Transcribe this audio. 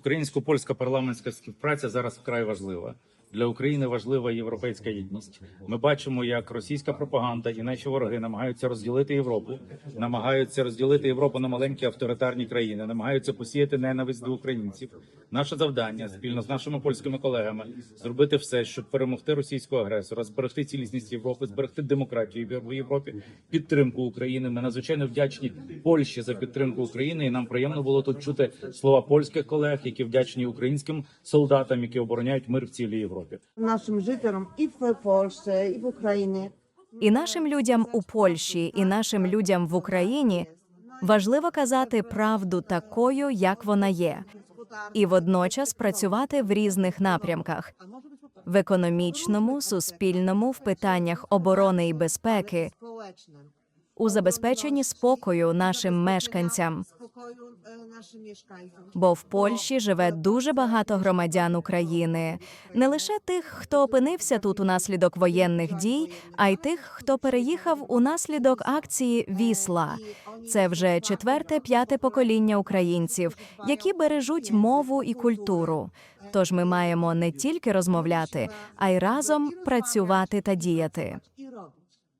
Українсько-польська парламентська співпраця зараз вкрай важлива. Для України важлива європейська єдність. Ми бачимо, як російська пропаганда і наші вороги намагаються розділити Європу, намагаються розділити Європу на маленькі авторитарні країни, намагаються посіяти ненависть до українців. Наше завдання спільно з нашими польськими колегами зробити все, щоб перемогти російського агресора, зберегти цілісність Європи, зберегти демократію в Європі, підтримку України. Ми надзвичайно вдячні Польщі за підтримку України. І нам приємно було тут чути слова польських колег, які вдячні українським солдатам, які обороняють мир в цілій Європі. Naszym życzom i w Polsce, i w Ukrainie. І нашим людям у Польщі, і нашим людям в Україні важливо казати правду такою, як вона є, і водночас працювати в різних напрямках в економічному, суспільному, в питаннях оборони і безпеки, у забезпеченні спокою нашим мешканцям. Бо в Польщі живе дуже багато громадян України, не лише тих, хто опинився тут унаслідок воєнних дій, а й тих, хто переїхав унаслідок акції Вісла. Це вже четверте, п'яте покоління українців, які бережуть мову і культуру. Тож ми маємо не тільки розмовляти, а й разом працювати та діяти.